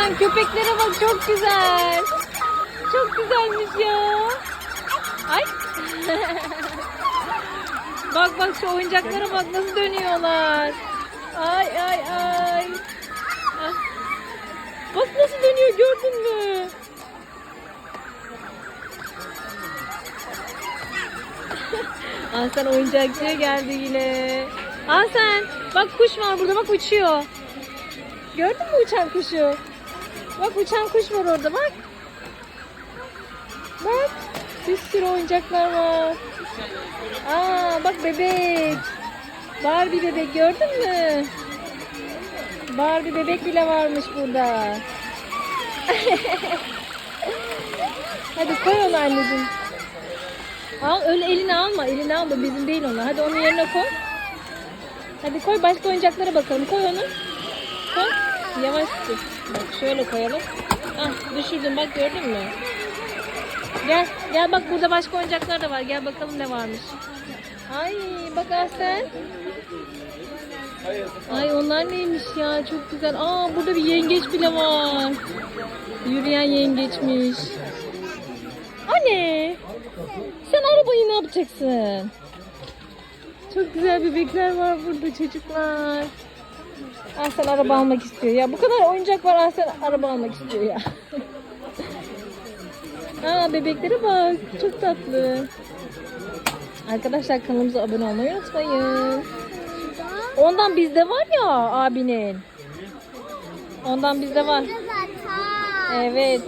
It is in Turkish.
Hasan köpeklere bak çok güzel. Çok güzelmiş ya. Ay. bak bak şu oyuncaklara bak nasıl dönüyorlar. Ay ay ay. Ah. Bak nasıl dönüyor gördün mü? Hasan oyuncakçıya geldi yine. Hasan bak kuş var burada bak uçuyor. Gördün mü uçan kuşu? Bak uçan kuş var orada bak. Bak bir sürü oyuncaklar var. Aa bak bebek. Barbie bebek gördün mü? Barbie bebek bile varmış burada. Hadi koy onu anneciğim. Al öyle elini alma. Elini alma. Bizim değil onlar. Hadi onun yerine koy. Hadi koy başka oyuncaklara bakalım. Koy onu. Koy. Yavaş tut. Bak şöyle koyalım. Ah düşürdüm bak gördün mü? Gel. Gel bak burada başka oyuncaklar da var. Gel bakalım ne varmış. Ay bak Aslen. Ay onlar neymiş ya çok güzel. Aa burada bir yengeç bile var. Yürüyen yengeçmiş. Anne. Sen arabayı ne yapacaksın? Çok güzel bebekler var burada çocuklar. Aslan araba almak istiyor ya. Bu kadar oyuncak var Aslan araba almak istiyor ya. Aa bebeklere bak. Çok tatlı. Arkadaşlar kanalımıza abone olmayı unutmayın. Ondan bizde var ya abinin. Ondan bizde var. Evet.